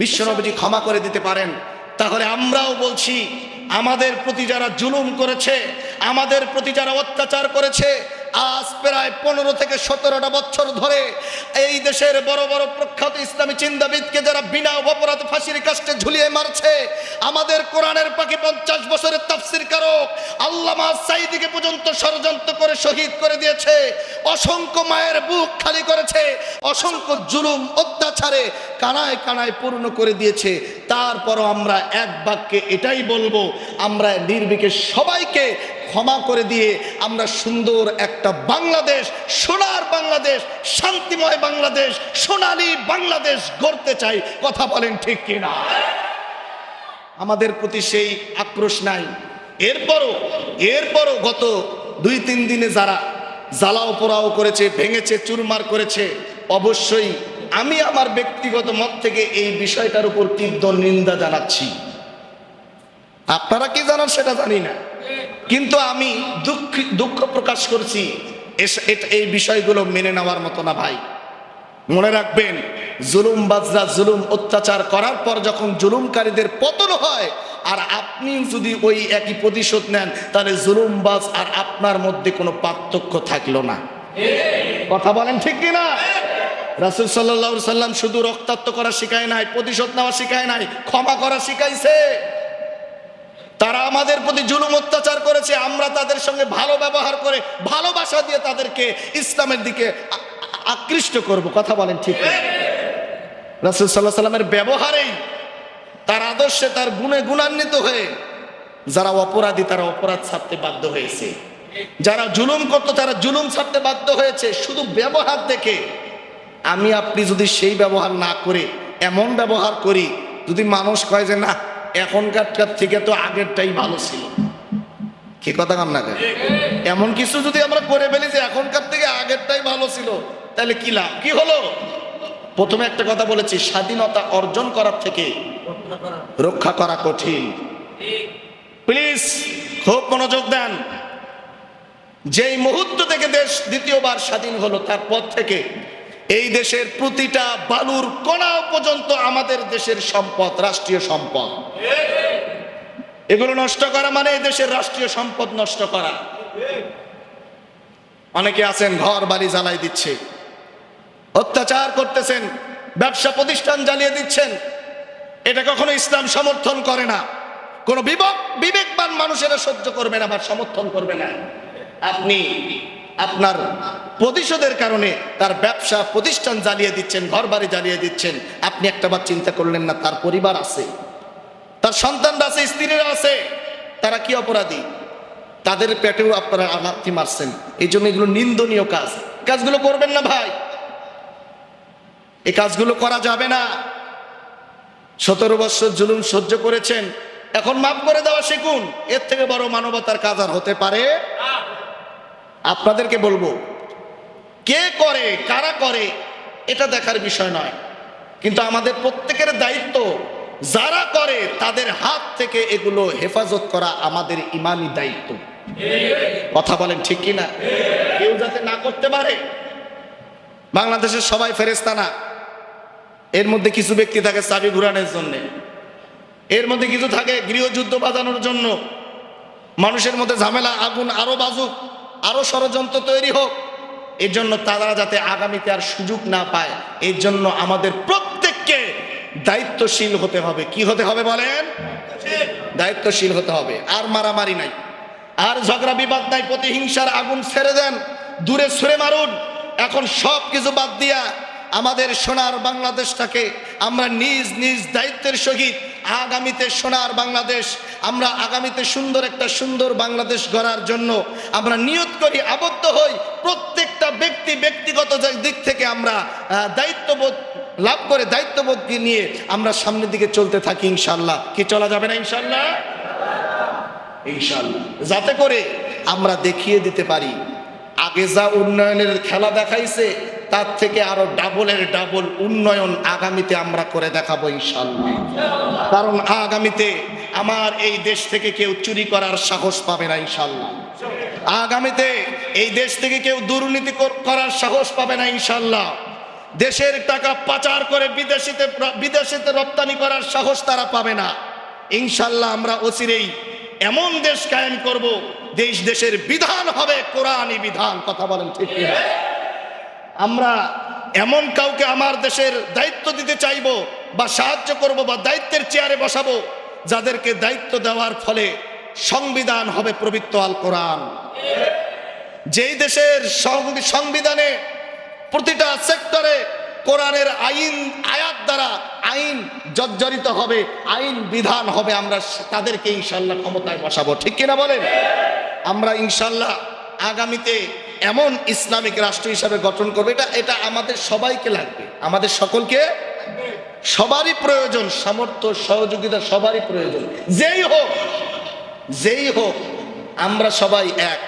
বিশ্বনবীজি ক্ষমা করে দিতে পারেন। তাহলে আমরাও বলছি, আমাদের প্রতি যারা জুলুম করেছে, আমাদের প্রতি যারা অত্যাচার করেছে, আজ প্রায় পনেরো থেকে সতেরোটা বছর ধরে এই দেশের বড় বড় প্রখ্যাত ইসলামী চিন্তাবিদকে যারা বিনা অপরাধ ফাঁসির কাস্টে ঝুলিয়ে মারছে, আমাদের কোরআনের পাখি পঞ্চাশ বছরের তাফসির কারক আল্লামা সাইদিকে পর্যন্ত ষড়যন্ত্র করে শহীদ করে দিয়েছে, অসংখ্য মায়ের বুক খালি করেছে, অসংখ্য জুলুম অত্যাচারে কানায় কানায় পূর্ণ করে দিয়েছে। তারপরও আমরা এক বাক্যে এটাই বলব, আমরা নির্বিকে সবাইকে ক্ষমা করে দিয়ে আমরা সুন্দর একটা বাংলাদেশ, সোনার বাংলাদেশ, শান্তিময় বাংলাদেশ, সোনালী বাংলাদেশ গড়তে চাই। কথা বলেন ঠিক কিনা? আমাদের প্রতি সেই আক্রোশ নাই। এরপরও এরপরও গত দুই তিন দিনে যারা জ্বালাও পোড়াও করেছে, ভেঙেছে, চুরমার করেছে, অবশ্যই আমি আমার ব্যক্তিগত মত থেকে এই বিষয়টার উপর তীব্র নিন্দা জানাচ্ছি। আপনারা কি জানান সেটা জানি না। কিন্তু আমি দুঃখ দুঃখ প্রকাশ করছি এই বিষয়গুলো মেনে নেওয়ার মতো না ভাই। মনে রাখবেন, জুলুম বাজরা, জুলুম অত্যাচার করার পর যখন জুলুমকারীদের পতন হয়, আর আপনি যদি ওই একই প্রতিশোধ নেন, তাহলে জুলুমবাজ আর আপনার মধ্যে কোনো পার্থক্য থাকল না। কথা বলেন ঠিক কি না রাসুল সাল্লাহ সাল্লাম শুধু রক্তাক্ত করা শিখায় নাই, প্রতিশোধ নেওয়া শিখায় নাই, ক্ষমা করা শিখাইছে। তারা আমাদের প্রতি জুলুম অত্যাচার করেছে, আমরা তাদের সঙ্গে ভালো ব্যবহার করে, ভালোবাসা দিয়ে তাদেরকে ইসলামের দিকে আকৃষ্ট করব। কথা বলেন ঠিক রাসুল সাল্লাহ সাল্লামের ব্যবহারেই তার আদর্শে তার গুণে গুণান্বিত হয়ে যারা অপরাধী, তারা অপরাধ ছাড়তে বাধ্য হয়েছে। যারা জুলুম করতো, তারা জুলুম ছাড়তে বাধ্য হয়েছে। শুধু ব্যবহার দেখে আমি আপনি যদি সেই ব্যবহার না করে, এমন ব্যবহার করি, যদি মানুষ কয় যে, না, এখনকার থেকে তো আগেরটাই ভালো ছিল। কি কথা কাম না এমন কিছু যদি আমরা করে ফেলি যে, এখনকার থেকে আগেরটাই ভালো ছিল, তাহলে কি লাভ? কি হলো? প্রথমে একটা কথা বলেছি, স্বাধীনতা অর্জন করার থেকে রক্ষা করা কঠিন। প্লিজ, খুব মনোযোগ দেন। যেই মুহূর্ত থেকে দেশ দ্বিতীয়বার স্বাধীন হলো, তারপর থেকে এই দেশের প্রতিটা বালুর কণাও পর্যন্ত আমাদের দেশের সম্পদ, রাষ্ট্রীয় সম্পদ। এগুলো নষ্ট করা মানে এই দেশের রাষ্ট্রীয় সম্পদ নষ্ট করা। অনেকে আছেন, ঘর বাড়ি জ্বালাই দিচ্ছে। অত্যাচার করতেছেন, ব্যবসা প্রতিষ্ঠান জ্বালিয়ে দিচ্ছেন। এটা কখনো ইসলাম সমর্থন করে না। কোন বিবেক বিবেকবান মানুষেরা সহ্য করবে না বা সমর্থন করবে না। আপনি আপনার প্রতিশোধের কারণে তার ব্যবসা প্রতিষ্ঠান জ্বালিয়ে দিচ্ছেন ঘর বাড়ি জ্বালিয়ে দিচ্ছেন। আপনি একটাবার চিন্তা করলেন না, তার পরিবার আছে, তার সন্তানরা আছে, স্ত্রীরা আছে, তারা কি অপরাধী? তাদের পেটেও আপনারা লাথি মারছেন। এই জন্য এগুলো নিন্দনীয় কাজ। কাজগুলো করবেন না ভাই। এই কাজগুলো করা যাবে না। সতেরো বছর জুলুম সহ্য করেছেন। এখন মাফ করে দেওয়া শিখুন। এর থেকে বড় মানবতার কাজ আর হতে পারে আপনাদেরকে বলব, কে করে, কারা করে, এটা দেখার বিষয় নয়। কিন্তু আমাদের প্রত্যেকের দায়িত্ব, যারা করে, তাদের হাত থেকে এগুলো হেফাজত করা আমাদের ইমানি দায়িত্ব। কথা বলেন ঠিক কি না? কেউ যাতে না করতে পারে। বাংলাদেশের সবাই ফেরেস্তা না। এর মধ্যে কিছু ব্যক্তি থাকে চাবি ঘুরানোর জন্যে। এর মধ্যে কিছু থাকে গৃহযুদ্ধ বাজানোর জন্য। মানুষের মধ্যে ঝামেলা, আগুন আরও বাজুক। আরও ষড়যন্ত্র তৈরি হোক এর জন্য তারা যাতে আগামীতে আর সুযোগ না পায় এর জন্য আমাদের প্রত্যেককে দায়িত্বশীল হতে হবে। কি হতে হবে বলেন? দায়িত্বশীল হতে হবে। আর মারামারি নাই। আর ঝগড়া বিবাদ নাই। প্রতিহিংসার আগুন ছেড়ে দেন। দূরে ছুঁড়ে মারুন। এখন সব কিছু বাদ দিয়া আমাদের সোনার বাংলাদেশটাকে আমরা নিজ নিজ দায়িত্বের সহিত আগামীতে সোনার বাংলাদেশ, আমরা আগামীতে সুন্দর একটা সুন্দর বাংলাদেশ গড়ার জন্য আমরা নিয়ত করি, আবদ্ধ হই। প্রত্যেকটা ব্যক্তি ব্যক্তিগত দিক থেকে আমরা দায়িত্ববোধ লাভ করে দায়িত্ববোধকে নিয়ে আমরা সামনের দিকে চলতে থাকি ইনশাল্লাহ কি চলা যাবে না ইনশাল্লাহ ইনশাল্লাহ যাতে করে আমরা দেখিয়ে দিতে পারি, আগে যা উন্নয়নের খেলা দেখাইছে তার থেকে আরও ডাবলের ডাবল উন্নয়ন আগামীতে আমরা করে দেখাবো ইনশাল্লাহ কারণ আগামীতে আমার এই দেশ থেকে কেউ চুরি করার সাহস পাবে না ইনশাল্লাহ আগামীতে এই দেশ থেকে কেউ দুর্নীতি করার সাহস পাবে না ইনশাল্লাহ দেশের টাকা পাচার করে বিদেশিতে বিদেশিতে রপ্তানি করার সাহস তারা পাবে না। ইনশাল্লাহ আমরা অচিরেই এমন দেশ কায়েম করব, দেশ দেশের বিধান হবে কোরআনই বিধান, কথা বলেন ঠিক আমরা এমন কাউকে আমার দেশের দায়িত্ব দিতে চাইব বা সাহায্য করব বা দায়িত্বের চেয়ারে বসাবো যাদেরকে দায়িত্ব দেওয়ার ফলে সংবিধান হবে পবিত্র আল কোরআন। যেই দেশের সংবিধানে প্রতিটা সেক্টরে কোরআনের আইন, আয়াত দ্বারা আইন জর্জরিত হবে, আইন বিধান হবে, আমরা তাদেরকে ইনশাল্লাহ ক্ষমতায় বসাবো। ঠিক কিনা বলেন? আমরা ইনশাল্লাহ আগামীতে এমন ইসলামিক রাষ্ট্র হিসাবে গঠন করবে, এটা এটা আমাদের সবাইকে লাগবে। আমাদের সকলকে? সবারই প্রয়োজন, সামর্থ্য, সহযোগিতা সবারই প্রয়োজন। যেই হোক যেই হোক, আমরা সবাই এক।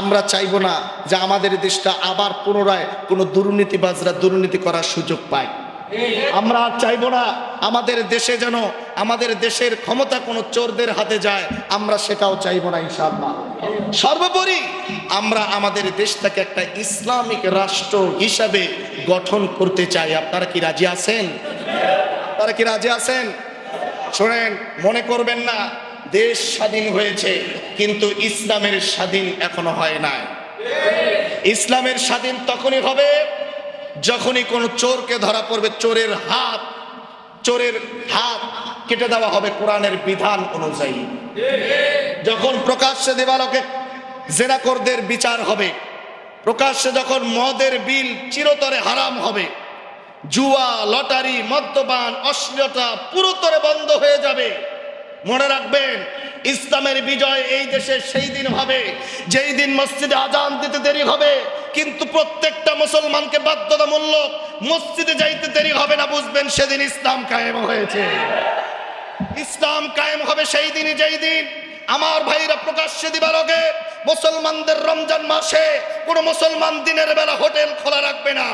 আমরা চাইব না যে আমাদের দেশটা আবার পুনরায় কোনো দুর্নীতিবাজরা দুর্নীতি করার সুযোগ পায়। আমরা আর চাইব না আমাদের দেশে যেন, আমাদের দেশের ক্ষমতা কোনো চোরদের হাতে যায়, আমরা সেটাও চাইব না ইনশাআল্লাহ। সর্বোপরি আমরা আমাদের দেশটাকে একটা ইসলামিক রাষ্ট্র হিসাবে গঠন করতে চাই। আপনারা কি রাজি আছেন? আপনারা কি রাজি আছেন? শোনেন, মনে করবেন না, দেশ স্বাধীন হয়েছে, কিন্তু ইসলামের স্বাধীন এখনও হয় নাই। ইসলামের স্বাধীন তখনই হবে যখনই কোনো চোরকে ধরা পড়বে। চোরের হাত চোরের হাত কেটে দেওয়া হবে কোরআনের বিধান অনুযায়ী। যখন প্রকাশ্যে দেবালকে জেনাকরদের বিচার হবে, প্রকাশ্যে যখন মদের বিল চিরতরে হারাম হবে, জুয়া, লটারি, মদ্যপান, অশ্লীলতা পুরোতরে বন্ধ হয়ে যাবে। মনে রাখবেন, ইসলামের বিজয় এই দেশে সেই দিন হবে, যেই দিন মসজিদে আজান দিতে দেরি হবে, কিন্তু প্রত্যেকটা মুসলমানকে বাধ্যতামূলক মসজিদে যাইতে দেরি হবে না, বুঝবেন সেদিন ইসলাম কায়েম হয়েছে। ইসলাম কায়েম হবে সেই দিনই, যেই দিন আমার ভাইরা প্রকাশ্যে দিবালকে মুসলমানদের রমজান মাসে কোনো মুসলমান দিনের বেলা হোটেল খোলা রাখবে না,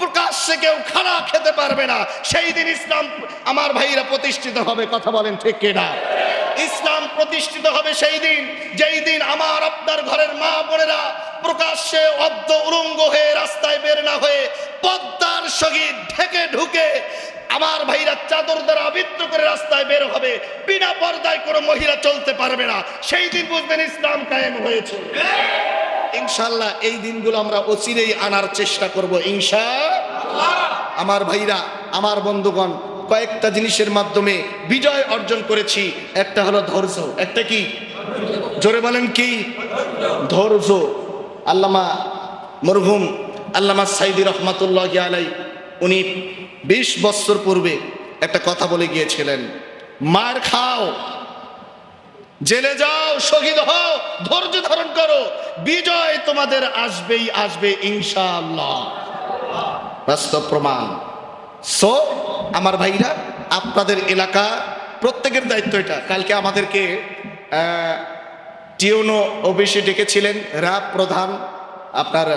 প্রকাশ্যে কেউ খানা খেতে পারবে না। সেই দিন ইসলাম আমার ভাইরা প্রতিষ্ঠিত হবে, কথা বলেন ঠিক কিনা? ইসলাম প্রতিষ্ঠিত হবে সেই দিন, যেই দিন আমার আপনার ঘরের মা বোনেরা প্রকাশ্যে অর্ধ উলঙ্গ হয়ে রাস্তায় বের না হয়ে পদ্মার সহিত ঢেকে ঢুকে আমার ভাইরা চাদর দ্বারা আবৃত্ত করে রাস্তায় বের হবে। বিনা পর্দায় কোনো মহিলা চলতে পারবে না। সেই দিন বুঝবেন ইসলাম কায়েম হয়েছে। ইনশাল্লাহ এই দিনগুলো আমরা অচিরেই আনার চেষ্টা করব, ইনশা আমার ভাইরা, আমার বন্ধুগণ, কয়েকটা জিনিসের মাধ্যমে বিজয় অর্জন করেছি। একটা হলো ধৈর্য, একটা কি? জোরে বলেন কি? ধৈর্য। আল্লামা মরহুম, আল্লামা সাইদি রহমাতুল্লাহ আলাই উনি বিশ বছর পূর্বে একটা কথা বলে গিয়েছিলেন, মার খাও, জেলে যাও, শহীদ হও, ধৈর্য ধারণ করো, বিজয় তোমাদের আসবেই, আসবে প্রমাণ। সো আমার ভাইরা, আপনাদের এলাকা প্রত্যেকের দায়িত্ব এটা। কালকে আমাদেরকে টিউনো অফিসে ডেকেছিলেন, র্যাব প্রধান, আপনার,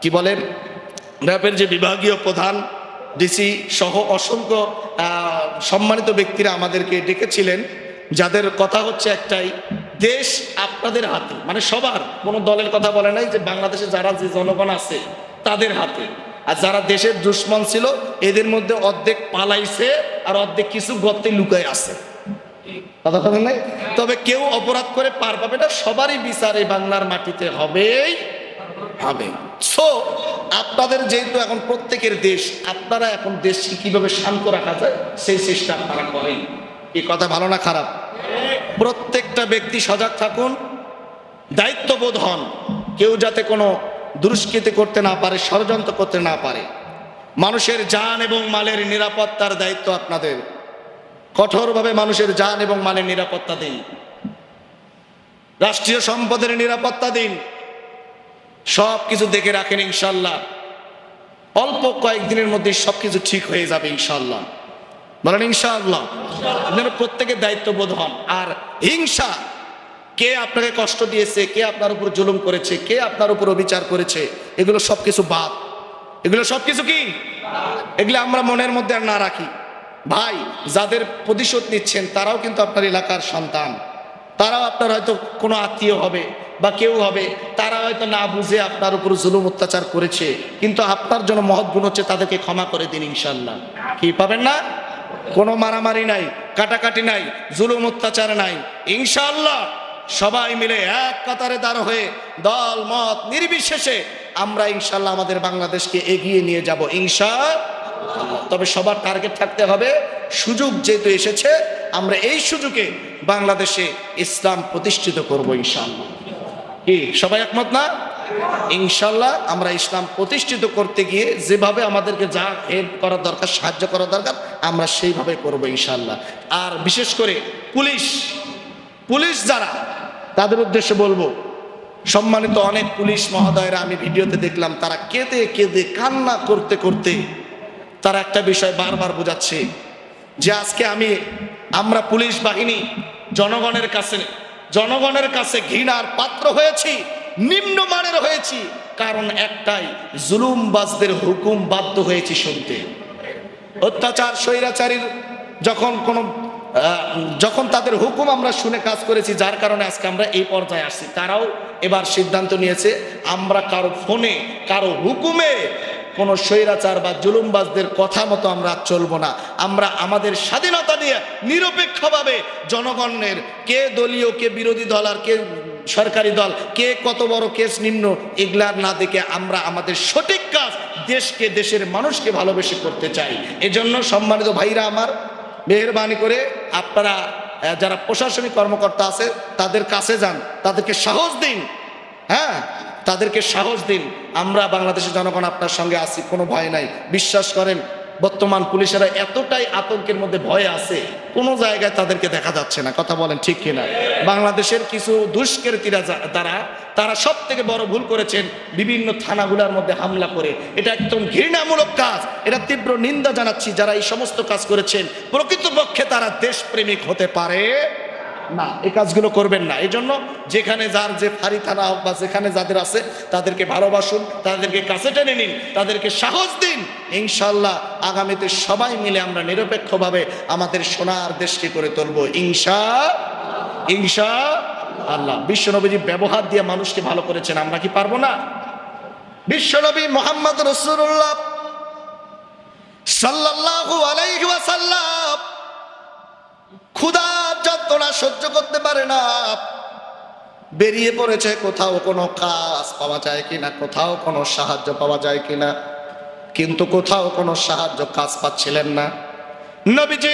কি বলেন র্যাবের যে বিভাগীয় প্রধান, ডিসি সহ অসংখ্য সম্মানিত ব্যক্তিরা আমাদেরকে ডেকেছিলেন, যাদের কথা হচ্ছে একটাই, দেশ আপনাদের হাতে মানে সবার, কোনো দলের কথা বলে নাই যে বাংলাদেশে যারা যে জনগণ আছে, তাদের হাতে। আর যারা দেশের দুশ্মন ছিল, এদের মধ্যে অর্ধেক পালাইছে, আর অর্ধেক কিছু গর্তে লুকায় আছে। কথা কথা নাই? তবে কেউ অপরাধ করে পার পাবে না, সবারই বিচার এই বাংলার মাটিতে হবেই, হবে। সো আপনাদের যেহেতু এখন প্রত্যেকের দেশ, আপনারা এখন দেশকে কীভাবে শান্ত রাখা যায়, সেই চেষ্টা আপনারা করেন। এই কথা ভালো না খারাপ? প্রত্যেকটা ব্যক্তি সজাগ থাকুন, দায়িত্ববোধ হন। কেউ যাতে কোনো দুষ্কৃতি করতে না পারে, ষড়যন্ত্র করতে না পারে। মানুষের যান এবং মালের নিরাপত্তার দায়িত্ব আপনাদের। কঠোরভাবে মানুষের যান এবং মালের নিরাপত্তা দিন। রাষ্ট্রীয় সম্পদের নিরাপত্তা দিন। সব কিছু দেখে রাখেন ইনশাল্লাহ। অল্প কয়েকদিনের মধ্যে সব কিছু ঠিক হয়ে যাবে ইনশাল্লাহ। বলেন ইনশাআল্লাহ যেন প্রত্যেকের দায়িত্ববোধ হন। আর হিংসা, কে আপনাকে কষ্ট দিয়েছে, কে আপনার উপর জুলুম করেছে, কে আপনার উপর অবিচার করেছে, এগুলো সব কিছু বাদ। এগুলো সব কিছু কি? এগুলো আমরা মনের মধ্যে আর না রাখি। ভাই, যাদের প্রতিশোধ নিচ্ছেন, তারাও কিন্তু আপনার এলাকার সন্তান। তারাও আপনার হয়তো কোনো আত্মীয় হবে। বা কেউ হবে, তারা হয়তো না বুঝে আপনার উপর জুলুম অত্যাচার করেছে, কিন্তু আপনার জন্য মহৎ গুণ হচ্ছে তাদেরকে ক্ষমা করে দিন ইনশাল্লাহ কি পাবেন না? কোনো মারামারি নাই, কাটাকাটি নাই, জুলুম অত্যাচার নাই। ইনশাল্লাহ সবাই মিলে এক কাতারে দাঁড় হয়ে দল, মত নির্বিশেষে আমরা ইনশাল্লাহ আমাদের বাংলাদেশকে এগিয়ে নিয়ে যাব ইনশা তবে সবার টার্গেট থাকতে হবে, সুযোগ যেহেতু এসেছে, আমরা এই সুযোগে বাংলাদেশে ইসলাম প্রতিষ্ঠিত করব ইনশাআল্লাহ। কি? সবাই একমত না? ইনশাল্লাহ আমরা ইসলাম প্রতিষ্ঠিত করতে গিয়ে যেভাবে আমাদেরকে যা হেল্প করার দরকার, সাহায্য করা দরকার, আমরা সেইভাবে করব ইনশাল্লাহ। আর বিশেষ করে পুলিশ পুলিশ যারা, তাদের উদ্দেশ্যে বলব, সম্মানিত অনেক পুলিশ মহোদয়রা আমি ভিডিওতে দেখলাম, তারা কেঁদে কেঁদে কান্না করতে করতে তারা একটা বিষয় বারবার বোঝাচ্ছে যে আজকে আমি, আমরা পুলিশ বাহিনী, জনগণের কাছে জনগণের কাছে ঘৃণার পাত্র হয়েছি, নিম্নমানের হয়েছি, কারণ একটাই, জুলুমবাজদের হুকুম বাধ্য হয়েছি শুনতে। অত্যাচার, স্বৈরাচারীর যখন কোনো যখন তাদের হুকুম আমরা শুনে কাজ করেছি, যার কারণে আজকে আমরা এই পর্যায়ে আসছি। তারাও এবার সিদ্ধান্ত নিয়েছে, আমরা কারও ফোনে, কারও হুকুমে কোনো স্বৈরাচার বা জুলুমবাজদের কথা মতো আমরা চলবো না। আমরা আমাদের স্বাধীনতা নিয়ে নিরপেক্ষভাবে জনগণের কে দলীয়, কে বিরোধী দল আর কে সরকারি দল, কে কত বড় কেস নিম্ন, এগুলার না দেখে আমরা আমাদের সঠিক কাজ দেশকে, দেশের মানুষকে ভালোবেসে করতে চাই। এজন্য সম্মানিত ভাইরা আমার, মেহরবানি করে আপনারা যারা প্রশাসনিক কর্মকর্তা আছে, তাদের কাছে যান, তাদেরকে সাহস দিন। হ্যাঁ? তাদেরকে সাহস দিন। আমরা বাংলাদেশের জনগণ আপনার সঙ্গে আছি, কোনো ভয় নাই। বিশ্বাস করেন, বর্তমান পুলিশেরা এতটাই আতঙ্কের মধ্যে ভয়ে আছে, কোনো জায়গায় তাদেরকে দেখা যাচ্ছে না। কথা বলেন ঠিক কিনা? বাংলাদেশের কিছু দুষ্কৃতীরা তারা তারা সব থেকে বড় ভুল করেছেন, বিভিন্ন থানাগুলোর মধ্যে হামলা করে। এটা একদম ঘৃণামূলক কাজ, এটা তীব্র নিন্দা জানাচ্ছি। যারা এই সমস্ত কাজ করেছেন, প্রকৃতপক্ষে তারা দেশপ্রেমিক হতে পারে। না এই কাজগুলো করবেন না। এই জন্য যেখানে যার যে ফাঁড়ি থানা হোক বা যেখানে যাদের আছে, তাদেরকে ভালোবাসুন, তাদেরকে কাছে টেনে নিন, তাদেরকে সাহস দিন। ইনশাল্লাহ আগামীতে সবাই মিলে আমরা নিরপেক্ষভাবে আমাদের সোনার দেশকে করে তুলব। ইনশা ইনশা আল্লাহ। বিশ্বনবীজি ব্যবহার দিয়ে মানুষকে ভালো করেছেন, আমরা কি পারব না? বিশ্বনবী মোহাম্মদ রসুল্লাহ সাল্লাল্লাহু আলাইহি ক্ষুধার যন্ত্রণা সহ্য করতে পারে না। বেরিয়ে পড়েছে কোথাও কোনো কাজ পাওয়া যায় কিনা, কোথাও কোনো সাহায্য পাওয়া যায় কিনা, কিন্তু কোথাও কোনো সাহায্য কাজ পাচ্ছিলেন না। নবীজি